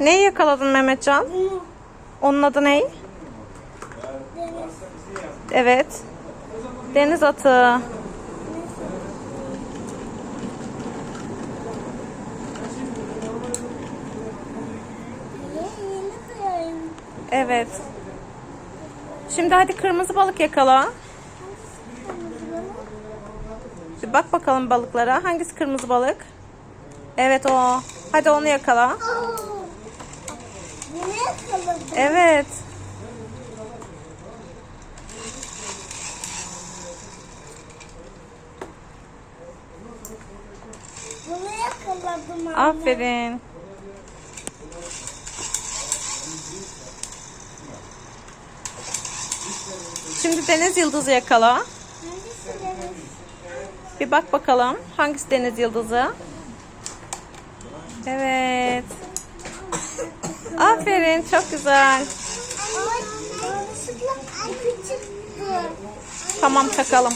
Neyi yakaladın Mehmetcan? Onun adı ne? Evet. Deniz atı. Evet. Şimdi hadi kırmızı balık yakala. Bir bak bakalım balıklara. Hangisi kırmızı balık? Evet o. Hadi onu yakala. Evet. Bunu yakaladım anne. Aferin. Şimdi deniz yıldızı yakala. Bir bak bakalım. Hangisi deniz yıldızı? Evet. Aferin. Çok güzel. Tamam takalım.